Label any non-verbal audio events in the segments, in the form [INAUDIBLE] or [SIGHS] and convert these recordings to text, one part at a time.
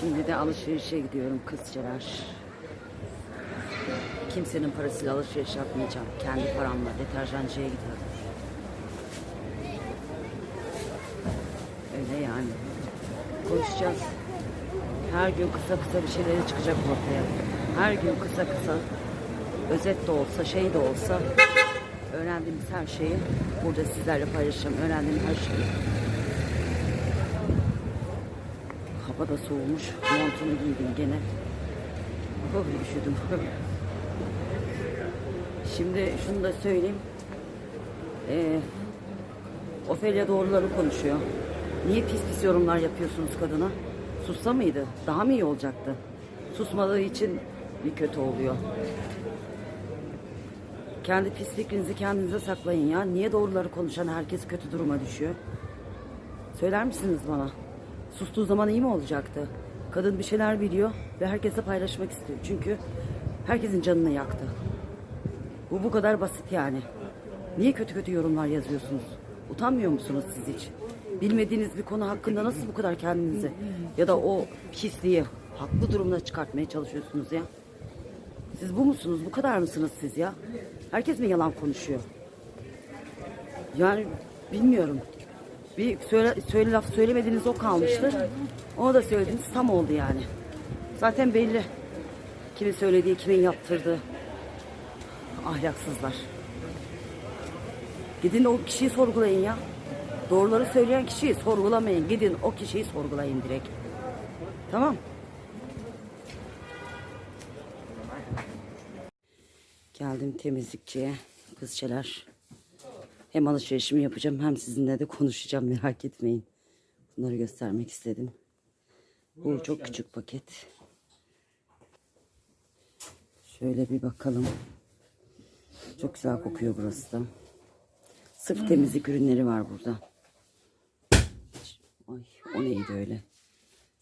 Şimdi de alışverişe gidiyorum kızcılar. Kimsenin parasıyla alışveriş yapmayacağım. Kendi paramla deterjancıya gidiyorum. Öyle yani. Konuşacağız. Her gün kısa kısa bir şeyleri çıkacak ortaya. Her gün kısa kısa özet de olsa şey de olsa öğrendiğimiz her şeyi burada sizlerle paylaşacağım. Öğrendiğim her şeyi. Hava da soğumuş. Montumu giydim gene. Oh, üşüdüm. [LAUGHS] Şimdi şunu da söyleyeyim. Ee, Ofelia doğruları konuşuyor. Niye pis pis yorumlar yapıyorsunuz kadına? Sussa mıydı? Daha mı iyi olacaktı? Susmadığı için bir kötü oluyor. Kendi pis fikrinizi kendinize saklayın ya. Niye doğruları konuşan herkes kötü duruma düşüyor? Söyler misiniz bana? Sustuğu zaman iyi mi olacaktı? Kadın bir şeyler biliyor ve herkese paylaşmak istiyor. Çünkü herkesin canını yaktı. Bu bu kadar basit yani. Niye kötü kötü yorumlar yazıyorsunuz? Utanmıyor musunuz siz hiç? Bilmediğiniz bir konu hakkında nasıl bu kadar kendinizi ya da o pisliği haklı durumuna çıkartmaya çalışıyorsunuz ya? Siz bu musunuz? Bu kadar mısınız siz ya? Herkes mi yalan konuşuyor? Yani bilmiyorum. Bir söyle, söyle laf söylemediğiniz o kalmıştır. Onu da söylediniz tam oldu yani. Zaten belli. Kimin söylediği, kimin yaptırdığı. Ahlaksızlar. Gidin o kişiyi sorgulayın ya. Doğruları söyleyen kişiyi sorgulamayın. Gidin o kişiyi sorgulayın direkt. Tamam. Geldim temizlikçiye. Kızçeler. Hem alışverişimi yapacağım hem sizinle de konuşacağım merak etmeyin. Bunları göstermek istedim. Bu çok küçük paket. Şöyle bir bakalım. Çok güzel kokuyor burası da. Sırf temizlik ürünleri var burada. Ay o neydi öyle?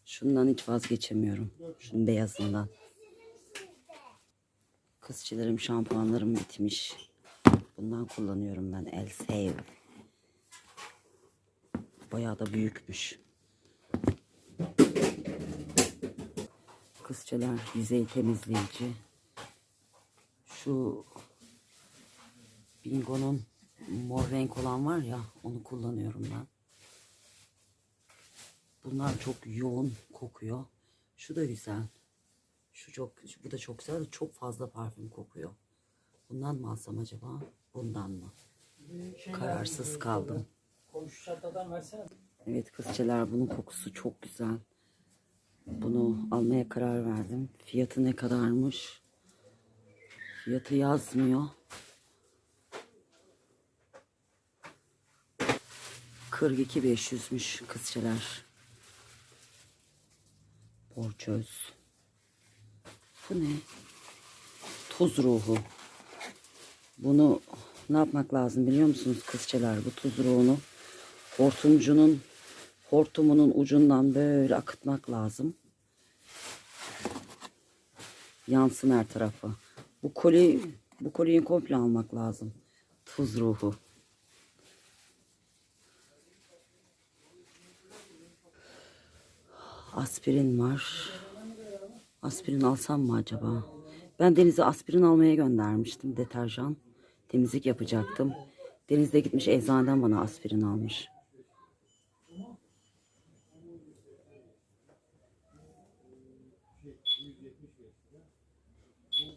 Şundan hiç vazgeçemiyorum. Şunun beyazından. Kızçılarım şampuanlarım bitmiş. Bundan kullanıyorum ben. El Save. Bayağı da büyükmüş. Kızçalar yüzey temizleyici. Şu Bingo'nun mor renk olan var ya onu kullanıyorum ben. Bunlar çok yoğun kokuyor. Şu da güzel. Şu çok bu da çok güzel. Çok fazla parfüm kokuyor. Bundan mı alsam acaba? Bundan mı? Kararsız kaldım. Komşu çantadan versene. Evet kızçeler bunun kokusu çok güzel. Bunu almaya karar verdim. Fiyatı ne kadarmış? Fiyatı yazmıyor. 42 500'müş kızçeler. Borçöz. Bu ne? Tuz ruhu. Bunu ne yapmak lazım biliyor musunuz kızçeler? Bu tuz ruhunu hortumcunun hortumunun ucundan böyle akıtmak lazım. Yansın her tarafı. Bu koli bu koliyi komple almak lazım. Tuz ruhu. Aspirin var. Aspirin alsam mı acaba? Ben Deniz'e aspirin almaya göndermiştim deterjan. Temizlik yapacaktım. Deniz de gitmiş eczaneden bana aspirin almış.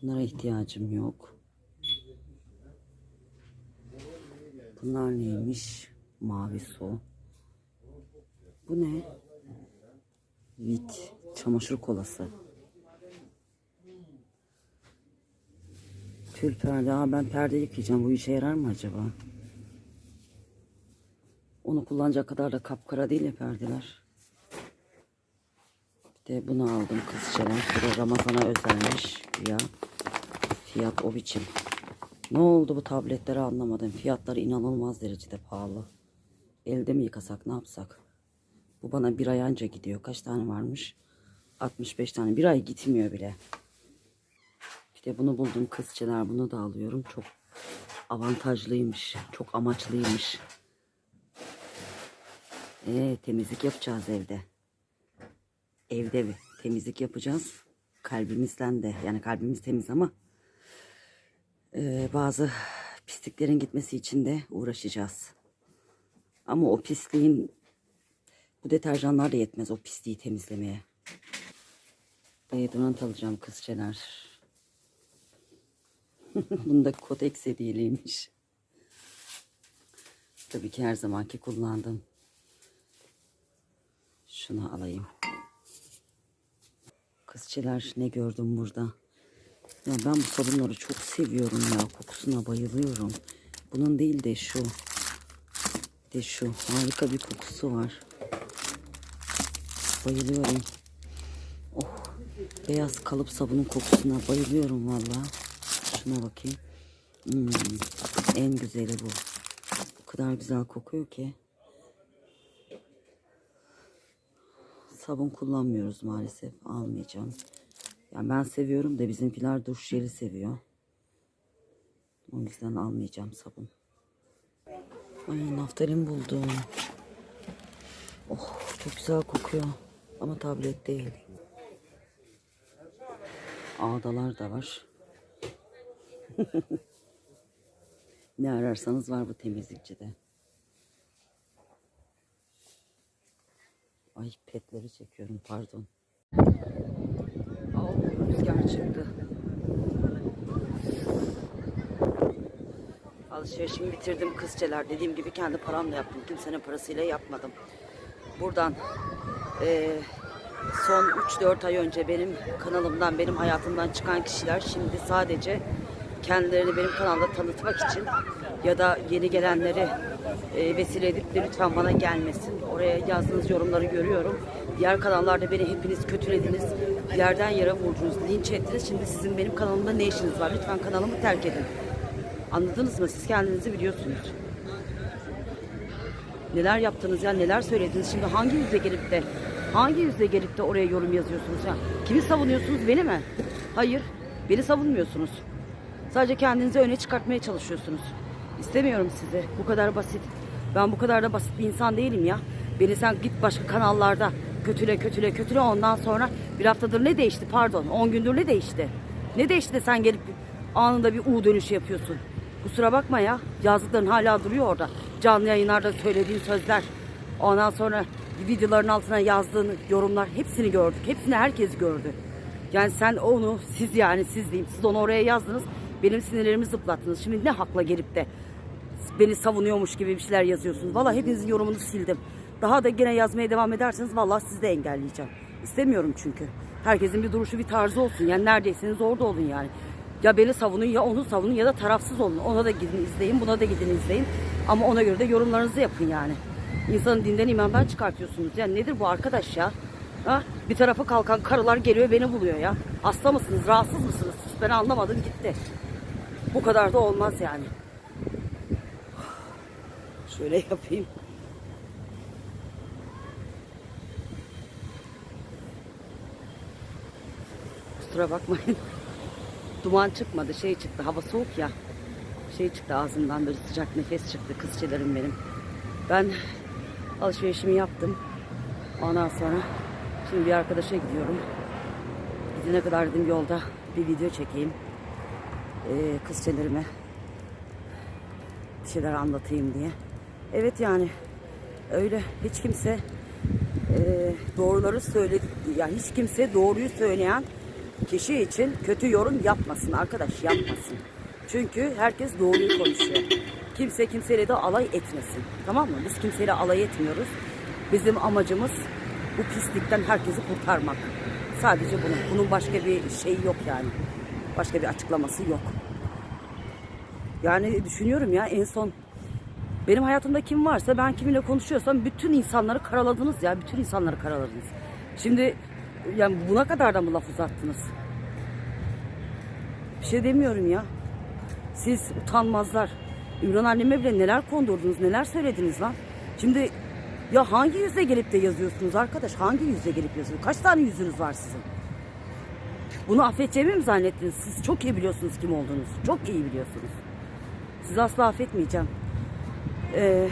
Bunlara ihtiyacım yok. Bunlar neymiş? Mavi su. Bu ne? Vit. Çamaşır kolası. Tül perde. Aa, ben perde yıkayacağım. Bu işe yarar mı acaba? Onu kullanacak kadar da kapkara değil ya perdeler. Bir de bunu aldım kızçalar. Bu Ramazan'a özelmiş ya. Fiyat o biçim. Ne oldu bu tabletleri anlamadım. Fiyatları inanılmaz derecede pahalı. Elde mi yıkasak ne yapsak? Bu bana bir ay anca gidiyor. Kaç tane varmış? 65 tane. Bir ay gitmiyor bile. İşte bunu buldum kızçeler. Bunu da alıyorum. Çok avantajlıymış. Çok amaçlıymış. Ee, temizlik yapacağız evde. Evde bir. temizlik yapacağız. Kalbimizden de yani kalbimiz temiz ama e, bazı pisliklerin gitmesi için de uğraşacağız. Ama o pisliğin bu deterjanlar da yetmez o pisliği temizlemeye. Deodorant alacağım kızçeler. [LAUGHS] Bunda Kotex hediyeliymiş. Tabii ki her zamanki kullandım. Şunu alayım. Kızçeler ne gördüm burada. Ya ben bu sabunları çok seviyorum ya. Kokusuna bayılıyorum. Bunun değil de şu. De şu. Harika bir kokusu var. Bayılıyorum. Oh. Beyaz kalıp sabunun kokusuna bayılıyorum valla. Şuna bakayım. Hmm, en güzeli bu. O kadar güzel kokuyor ki. Sabun kullanmıyoruz maalesef. Almayacağım. Yani ben seviyorum da bizimkiler duş jeli seviyor. O yüzden almayacağım sabun. Ay naftalin buldum. Oh çok güzel kokuyor. Ama tablet değil. Ağdalar da var. [LAUGHS] ne ararsanız var bu temizlikçide. Ay petleri çekiyorum pardon. Aa, rüzgar çıktı. Alışverişimi bitirdim kızçeler. Dediğim gibi kendi paramla yaptım. Kimsenin parasıyla yapmadım. Buradan eee, son 3-4 ay önce benim kanalımdan, benim hayatımdan çıkan kişiler şimdi sadece kendilerini benim kanalda tanıtmak için ya da yeni gelenleri e, vesile edip de lütfen bana gelmesin. Oraya yazdığınız yorumları görüyorum. Diğer kanallarda beni hepiniz kötülediniz. Yerden yere vurdunuz, linç ettiniz. Şimdi sizin benim kanalımda ne işiniz var? Lütfen kanalımı terk edin. Anladınız mı? Siz kendinizi biliyorsunuz. Neler yaptınız ya neler söylediniz şimdi hangi yüzle gelip de hangi yüzle gelip de oraya yorum yazıyorsunuz ya kimi savunuyorsunuz beni mi hayır beni savunmuyorsunuz sadece kendinizi öne çıkartmaya çalışıyorsunuz İstemiyorum sizi bu kadar basit ben bu kadar da basit bir insan değilim ya beni sen git başka kanallarda kötüle kötüle kötüle ondan sonra bir haftadır ne değişti pardon 10 gündür ne değişti ne değişti de sen gelip anında bir U dönüşü yapıyorsun Kusura bakma ya. Yazdıkların hala duruyor orada. Canlı yayınlarda söylediğin sözler. Ondan sonra videoların altına yazdığın yorumlar hepsini gördük. Hepsini herkes gördü. Yani sen onu siz yani siz diyeyim siz onu oraya yazdınız. Benim sinirlerimi zıplattınız. Şimdi ne hakla gelip de beni savunuyormuş gibi bir şeyler yazıyorsunuz. Valla hepinizin yorumunu sildim. Daha da gene yazmaya devam ederseniz vallahi sizi de engelleyeceğim. İstemiyorum çünkü. Herkesin bir duruşu bir tarzı olsun. Yani neredeyseniz orada olun yani. Ya beni savunun ya onu savunun ya da tarafsız olun. Ona da gidin izleyin, buna da gidin izleyin. Ama ona göre de yorumlarınızı yapın yani. İnsanın dinden imandan çıkartıyorsunuz. Yani nedir bu arkadaş ya? Ha? Bir tarafa kalkan karılar geliyor beni buluyor ya. Hasta mısınız, rahatsız mısınız? Ben anlamadım gitti. Bu kadar da olmaz yani. Şöyle yapayım. Kusura bakmayın. Duman çıkmadı, şey çıktı. Hava soğuk ya. Şey çıktı ağzımdan böyle sıcak nefes çıktı kızçelerim benim. Ben alışverişimi yaptım. Ondan sonra şimdi bir arkadaşa gidiyorum. Gidene kadar dedim yolda bir video çekeyim. Ee, kızçelerime bir şeyler anlatayım diye. Evet yani öyle hiç kimse e, doğruları söyledi yani hiç kimse doğruyu söyleyen kişi için kötü yorum yapmasın arkadaş yapmasın. Çünkü herkes doğruyu konuşuyor. Kimse kimseyle de alay etmesin. Tamam mı? Biz kimseyle alay etmiyoruz. Bizim amacımız bu pislikten herkesi kurtarmak. Sadece bunun. Bunun başka bir şeyi yok yani. Başka bir açıklaması yok. Yani düşünüyorum ya en son benim hayatımda kim varsa ben kiminle konuşuyorsam bütün insanları karaladınız ya. Bütün insanları karaladınız. Şimdi yani buna kadar da mı laf uzattınız? Bir şey demiyorum ya. Siz utanmazlar. Ümran anneme bile neler kondurdunuz, neler söylediniz lan. Şimdi ya hangi yüzle gelip de yazıyorsunuz arkadaş? Hangi yüzle gelip yazıyorsunuz? Kaç tane yüzünüz var sizin? Bunu affedeceğimi mi zannettiniz? Siz çok iyi biliyorsunuz kim olduğunuzu. Çok iyi biliyorsunuz. Sizi asla affetmeyeceğim. Ee,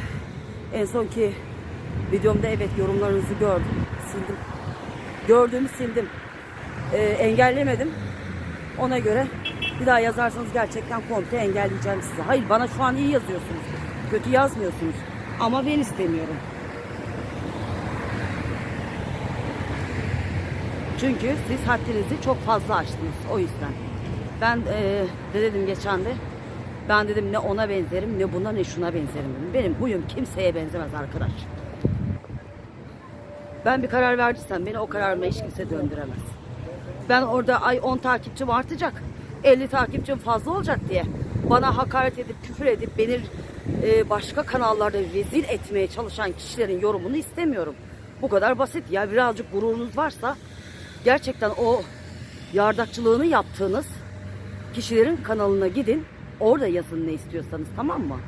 en sonki videomda evet yorumlarınızı gördüm. Sildim. Gördüğümü sildim. Ee, engellemedim. Ona göre bir daha yazarsanız gerçekten komple engelleyeceğim sizi. Hayır bana şu an iyi yazıyorsunuz. Kötü yazmıyorsunuz. Ama ben istemiyorum. Çünkü siz haddinizi çok fazla aştınız. O yüzden. Ben eee de dedim geçen de ben dedim ne ona benzerim ne buna ne şuna benzerim dedim. Benim huyum kimseye benzemez arkadaş. Ben bir karar verdiysem beni o kararıma hiç kimse döndüremez. Ben orada ay 10 takipçim artacak, 50 takipçim fazla olacak diye bana hakaret edip küfür edip beni e, başka kanallarda rezil etmeye çalışan kişilerin yorumunu istemiyorum. Bu kadar basit. Ya birazcık gururunuz varsa gerçekten o yardakçılığını yaptığınız kişilerin kanalına gidin. Orada yazın ne istiyorsanız tamam mı?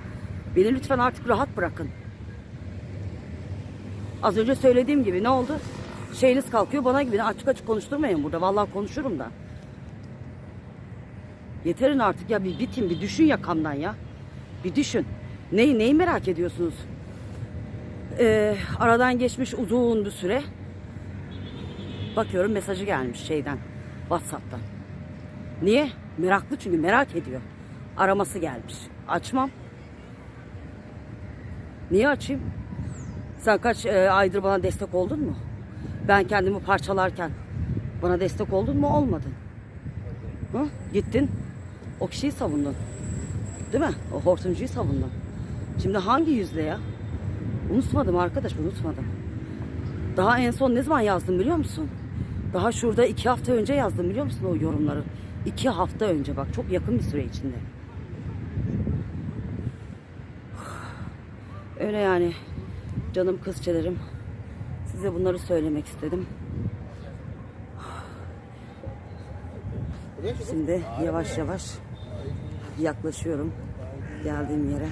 Beni lütfen artık rahat bırakın. Az önce söylediğim gibi ne oldu? Şeyiniz kalkıyor bana gibi açık açık konuşturmayın burada. Vallahi konuşurum da. Yeterin artık ya bir bitin bir düşün yakamdan ya. Bir düşün. Neyi neyi merak ediyorsunuz? Ee, aradan geçmiş uzun bir süre. Bakıyorum mesajı gelmiş şeyden. Whatsapp'tan. Niye? Meraklı çünkü merak ediyor. Araması gelmiş. Açmam. Niye açayım? Sen kaç e, aydır bana destek oldun mu? Ben kendimi parçalarken bana destek oldun mu? Olmadın. Hı? Gittin. O kişiyi savundun. Değil mi? O hortumcuyu savundun. Şimdi hangi yüzle ya? Unutmadım arkadaş unutmadım. Daha en son ne zaman yazdım biliyor musun? Daha şurada iki hafta önce yazdım biliyor musun o yorumları? İki hafta önce bak çok yakın bir süre içinde. [SIGHS] Öyle yani canım kızçelerim. Size bunları söylemek istedim. [SIGHS] Şimdi yavaş yavaş yaklaşıyorum geldiğim yere.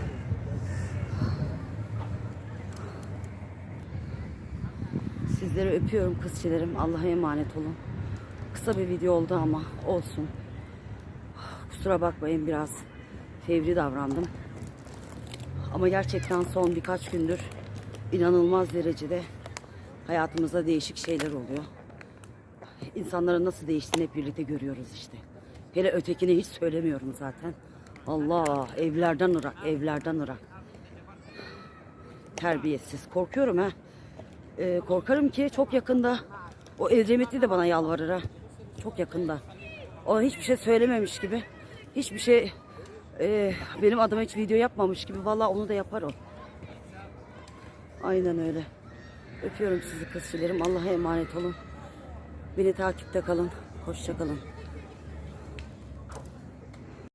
Sizleri öpüyorum kızçelerim. Allah'a emanet olun. Kısa bir video oldu ama olsun. Kusura bakmayın biraz fevri davrandım. Ama gerçekten son birkaç gündür inanılmaz derecede hayatımızda değişik şeyler oluyor. İnsanların nasıl değiştiğini hep birlikte görüyoruz işte. Hele ötekini hiç söylemiyorum zaten. Allah evlerden ırak, evlerden ırak. Terbiyesiz. Korkuyorum ha. Ee, korkarım ki çok yakında o Edremitli de bana yalvarır ha. Çok yakında. O hiçbir şey söylememiş gibi. Hiçbir şey e, benim adıma hiç video yapmamış gibi. Vallahi onu da yapar o. Aynen öyle. Öpüyorum sizi kızçilerim. Allah'a emanet olun. Beni takipte kalın. Hoşça kalın.